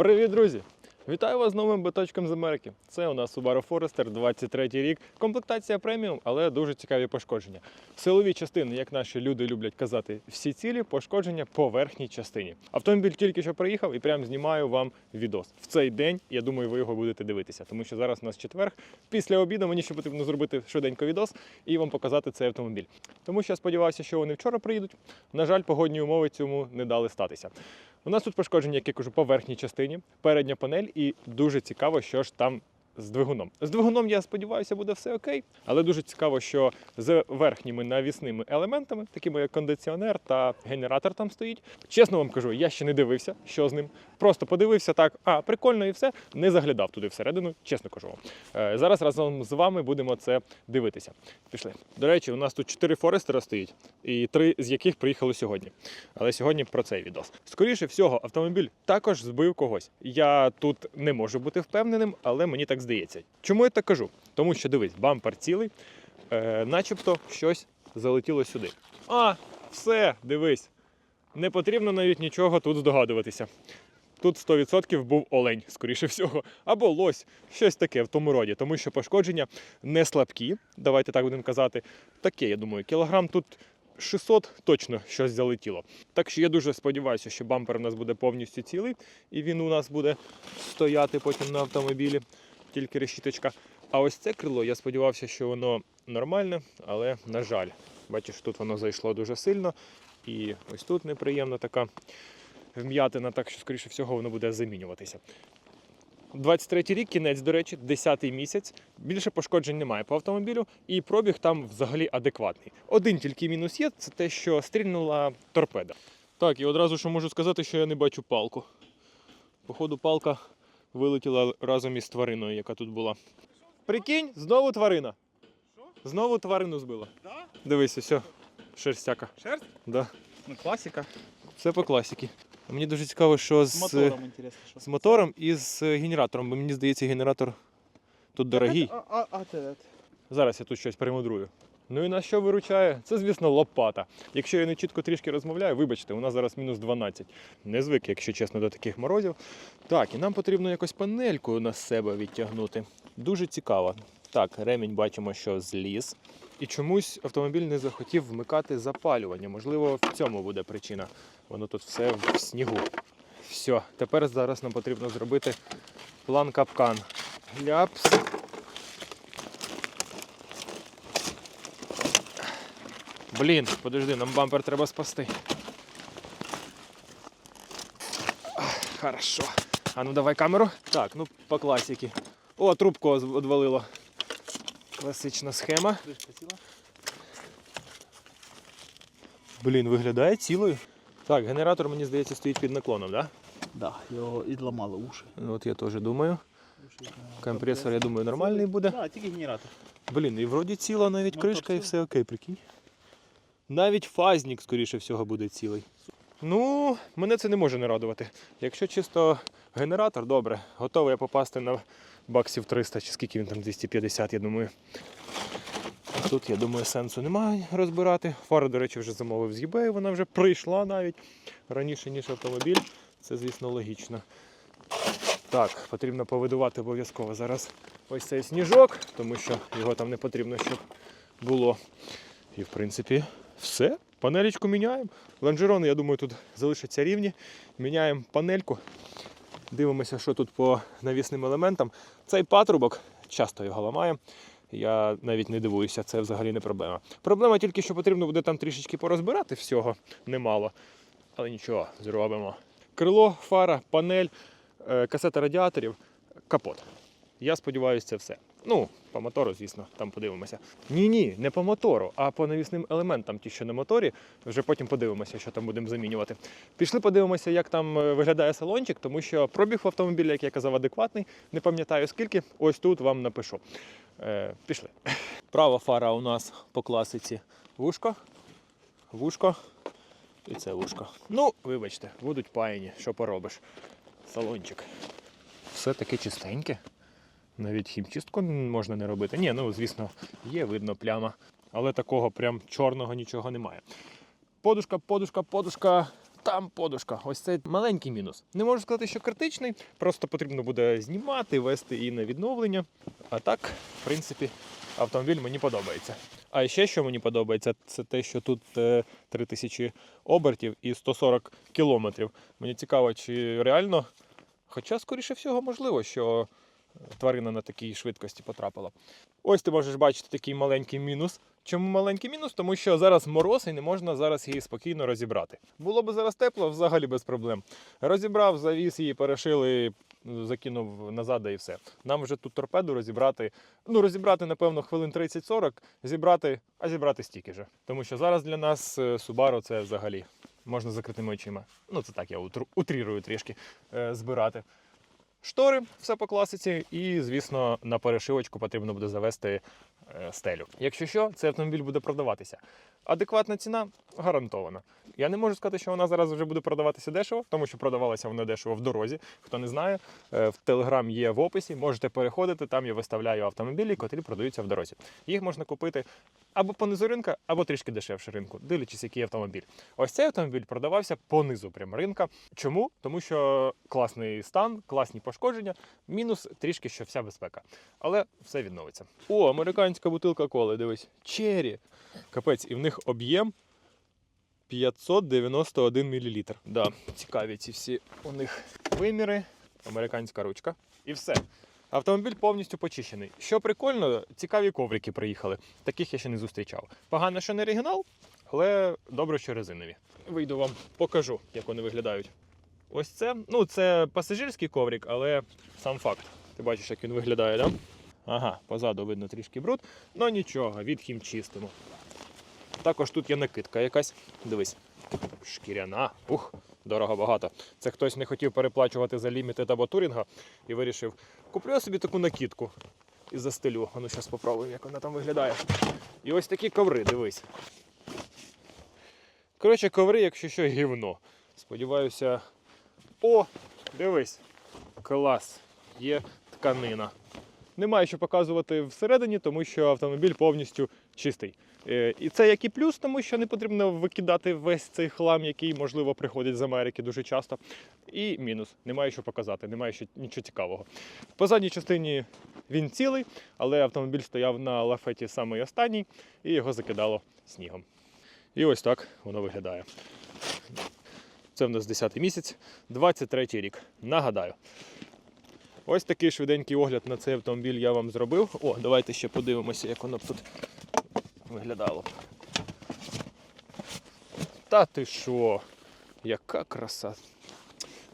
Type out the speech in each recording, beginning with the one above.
Привіт, друзі! Вітаю вас з новим биточком з Америки. Це у нас Subaru Forester 23 рік. Комплектація преміум, але дуже цікаві пошкодження. Силові частини, як наші люди люблять казати, всі цілі пошкодження по верхній частині. Автомобіль тільки що приїхав і прям знімаю вам відос. В цей день, я думаю, ви його будете дивитися, тому що зараз у нас четверг. Після обіду мені ще потрібно зробити швиденько відос і вам показати цей автомобіль. Тому що я сподівався, що вони вчора приїдуть. На жаль, погодні умови цьому не дали статися. У нас тут пошкодження, як я кажу, по верхній частині, передня панель, і дуже цікаво, що ж там з двигуном. З двигуном, я сподіваюся, буде все окей, але дуже цікаво, що з верхніми навісними елементами, такими як кондиціонер та генератор там стоїть. Чесно вам кажу, я ще не дивився, що з ним. Просто подивився так, а прикольно і все. Не заглядав туди всередину, чесно кажу вам. Е, Зараз разом з вами будемо це дивитися. Пішли. До речі, у нас тут чотири Форестера стоїть, і три з яких приїхали сьогодні. Але сьогодні про цей відос. Скоріше всього, автомобіль також збив когось. Я тут не можу бути впевненим, але мені так здається. Чому я так кажу? Тому що дивись, бампер цілий, е, начебто щось залетіло сюди. А, все, дивись. Не потрібно навіть нічого тут здогадуватися. Тут 100% був олень, скоріше всього, або лось, щось таке в тому роді, тому що пошкодження не слабкі, давайте так будемо казати. Таке, я думаю, кілограм тут 600 точно щось залетіло. Так що я дуже сподіваюся, що бампер у нас буде повністю цілий, і він у нас буде стояти потім на автомобілі, тільки решіточка. А ось це крило, я сподівався, що воно нормальне, але на жаль, бачиш, тут воно зайшло дуже сильно, і ось тут неприємна така вм'ятина, так що, скоріше всього, воно буде замінюватися. 23-й рік, кінець, до речі, 10-й місяць. Більше пошкоджень немає по автомобілю, і пробіг там взагалі адекватний. Один тільки мінус є це те, що стрільнула торпеда. Так, і одразу що можу сказати, що я не бачу палку. Походу, палка вилетіла разом із твариною, яка тут була. Прикинь, знову тварина. Знову тварину збила. Да? Дивись, все, шерстяка. Шерсть? Да. Ну, классика. Все по класіки. Мені дуже цікаво, що С з, мотором интересно. Что. з мотором і з генератором, бо мені здається, генератор тут дорогий. А, а, а, ты это. Зараз я тут щось примудрую. Ну і на що виручає? Це, звісно, лопата. Якщо я не чітко трішки розмовляю, вибачте, у нас зараз мінус 12. Не звик, якщо чесно, до таких морозів. Так, і нам потрібно якось панельку на себе відтягнути. Дуже цікаво. Так, ремінь бачимо, що зліз. І чомусь автомобіль не захотів вмикати запалювання. Можливо, в цьому буде причина. Воно тут все в снігу. Все, тепер зараз нам потрібно зробити план капкан. Ляпс. Блін, подожди, нам бампер треба спасти. Хорошо. А ну давай камеру. Так, ну по класіки. О, трубку відвалило. Класична схема. Блін, виглядає цілою. Так, генератор, мені здається, стоїть під наклоном, так? Да, його і зламали уші. Да? От я теж думаю. Компресор, я думаю, нормальний буде. Да, тільки генератор. Блін, і вроді ціла навіть Мотор кришка і все окей, прикинь. Навіть фазник, скоріше всього, буде цілий. Ну, мене це не може не радувати. Якщо чисто генератор, добре, готовий я попасти на баксів 300 чи скільки він там 250, я думаю. Тут, я думаю, сенсу немає розбирати. Фару, до речі, вже замовив з eBay, вона вже прийшла навіть раніше, ніж автомобіль. Це, звісно, логічно. Так, потрібно повидувати обов'язково зараз ось цей сніжок, тому що його там не потрібно, щоб було. І в принципі, все. Панелечку міняємо. Лонжерони, я думаю, тут залишаться рівні. Міняємо панельку. Дивимося, що тут по навісним елементам. Цей патрубок, часто його ламаємо. Я навіть не дивуюся, це взагалі не проблема. Проблема тільки, що потрібно буде там трішечки порозбирати всього, немало. Але нічого, зробимо. Крило, фара, панель, е, касета радіаторів, капот. Я сподіваюся, це все. Ну, по мотору, звісно, там подивимося. Ні, ні, не по мотору, а по навісним елементам, ті, що на моторі. Вже потім подивимося, що там будемо замінювати. Пішли подивимося, як там е, виглядає салончик, тому що пробіг в автомобілі, як я казав, адекватний. Не пам'ятаю скільки. Ось тут вам напишу. Е, пішли. Права фара у нас по класиці вушко, вушко і це вушко. Ну, вибачте, будуть паяні, що поробиш. Салончик. Все таке чистеньке. Навіть хімчистку можна не робити. Ні, ну звісно, є видно пляма, але такого прям чорного нічого немає. Подушка, подушка, подушка. там подушка. Ось це маленький мінус. Не можу сказати, що критичний, просто потрібно буде знімати, вести її на відновлення. А так, в принципі, автомобіль мені подобається. А ще що мені подобається, це те, що тут е, 3000 обертів і 140 кілометрів. Мені цікаво, чи реально, хоча, скоріше всього, можливо, що е, тварина на такій швидкості потрапила. Ось ти можеш бачити такий маленький мінус. Чому маленький мінус? Тому що зараз мороз і не можна зараз її спокійно розібрати. Було б зараз тепло, взагалі без проблем. Розібрав, завіз її, перешили, закинув назад і все. Нам вже тут торпеду розібрати. Ну, розібрати, напевно, хвилин 30-40, зібрати, а зібрати стільки же. Тому що зараз для нас е, Subaru це взагалі можна закритими очима. Ну, це так, я утрірую трішки е, збирати. Штори, все по класиці, і, звісно, на перешивочку потрібно буде завести е, стелю. Якщо що, цей автомобіль буде продаватися. Адекватна ціна гарантована. Я не можу сказати, що вона зараз вже буде продаватися дешево, тому що продавалася вона дешево в дорозі. Хто не знає, е, в Телеграм є в описі, можете переходити, там я виставляю автомобілі, котрі продаються в дорозі. Їх можна купити або по низу ринка, або трішки дешевше ринку, дивлячись, який автомобіль. Ось цей автомобіль продавався по низу прямо ринка. Чому? Тому що класний стан, класні пошкодження, мінус трішки що вся безпека. Але все відновиться. О, американська бутилка коли, дивись, чері. Капець, і в них об'єм 591 мл. Да, цікаві ці всі у них виміри, американська ручка. І все. Автомобіль повністю почищений. Що прикольно, цікаві коврики приїхали. Таких я ще не зустрічав. Погано, що не оригінал, але добре, що резинові. Вийду вам покажу, як вони виглядають. Ось це. Ну, це пасажирський коврик, але сам факт. Ти бачиш, як він виглядає? Да? Ага, позаду видно трішки бруд. Ну нічого, відхімчистимо. Також тут є накидка якась. Дивись. Шкіряна. Ух, дорого багато. Це хтось не хотів переплачувати за лімітед або турінга і вирішив, куплю я собі таку накидку і застелю. А ну зараз попробуємо, як вона там виглядає. І ось такі коври, дивись. Коротше, коври, якщо що, гівно. Сподіваюся. О, дивись. Клас. Є тканина. Немає що показувати всередині, тому що автомобіль повністю чистий. Е, І це як і плюс, тому що не потрібно викидати весь цей хлам, який, можливо, приходить з Америки дуже часто. І мінус, немає що показати, немає що, нічого цікавого. По задній частині він цілий, але автомобіль стояв на лафеті самий останній і його закидало снігом. І ось так воно виглядає. Це в нас 10 місяць, 23 рік. Нагадаю. Ось такий швиденький огляд на цей автомобіль я вам зробив. О, давайте ще подивимося, як воно тут виглядало. Та ти що? Яка краса.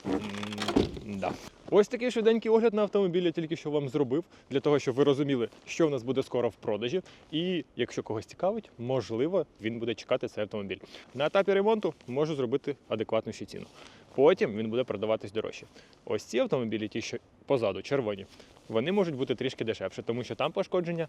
М-да. Ось такий швиденький огляд на автомобіль я тільки що вам зробив, для того, щоб ви розуміли, що в нас буде скоро в продажі. І якщо когось цікавить, можливо, він буде чекати цей автомобіль. На етапі ремонту можу зробити адекватну ще ціну. Потім він буде продаватись дорожче. Ось ці автомобілі, ті, що позаду, червоні, вони можуть бути трішки дешевше, тому що там пошкодження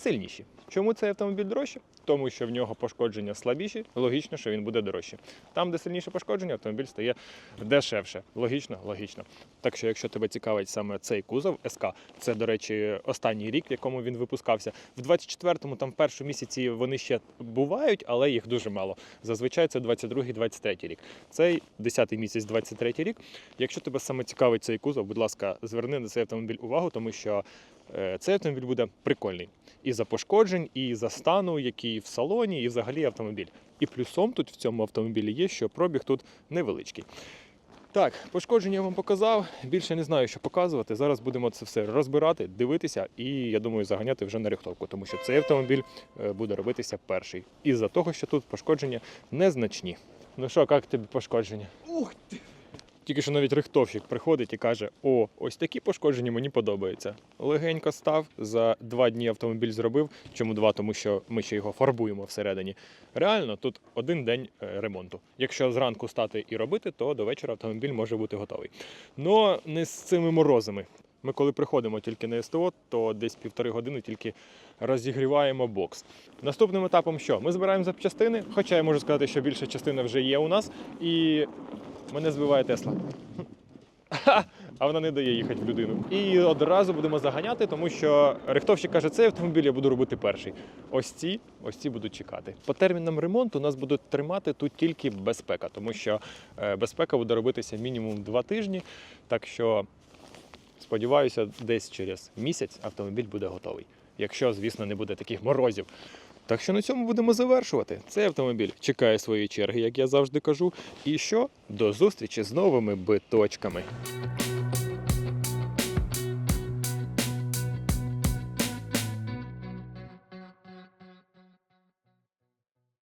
сильніші. Чому цей автомобіль дорожче? Тому що в нього пошкодження слабіші, логічно, що він буде дорожче. Там, де сильніше пошкодження, автомобіль стає дешевше. Логічно, логічно. Так що, якщо тебе цікавить саме цей кузов СК, це, до речі, останній рік, в якому він випускався. В 24-му, там в першому місяці вони ще бувають, але їх дуже мало. Зазвичай це 22-23 рік. Цей 10-й місяць, 23 рік. Якщо тебе саме цікавить цей кузов, будь ласка, зверни на цей автомобіль увагу, тому що цей автомобіль буде прикольний. І за пошкоджень, і за стану, який в салоні, і взагалі автомобіль. І плюсом тут в цьому автомобілі є, що пробіг тут невеличкий. Так, пошкодження я вам показав. Більше не знаю, що показувати. Зараз будемо це все розбирати, дивитися, і я думаю, заганяти вже на рихтовку, тому що цей автомобіль е, буде робитися перший. Із-за того, що тут пошкодження незначні. Ну що, як тобі пошкодження? Ух ти! Тільки що навіть рихтовщик приходить і каже: О, ось такі пошкодження мені подобаються. Легенько став, за два дні автомобіль зробив. Чому два? Тому що ми ще його фарбуємо всередині. Реально, тут один день е, ремонту. Якщо зранку стати і робити, то до вечора автомобіль може бути готовий. Но не з цими морозами. Ми коли приходимо тільки на СТО, то десь півтори години тільки розігріваємо бокс. Наступним етапом що? Ми збираємо запчастини, хоча я можу сказати, що більша частина вже є у нас. І Мене збиває Тесла. А вона не дає їхати в людину. І одразу будемо заганяти, тому що рихтовщик каже, цей автомобіль я буду робити перший. Ось ці, ось ці будуть чекати. По термінам ремонту нас будуть тримати тут тільки безпека, тому що е, безпека буде робитися мінімум два тижні. Так що сподіваюся, десь через місяць автомобіль буде готовий. Якщо, звісно, не буде таких морозів. Так що на цьому будемо завершувати. Цей автомобіль чекає своєї черги, як я завжди кажу. І що? До зустрічі з новими биточками.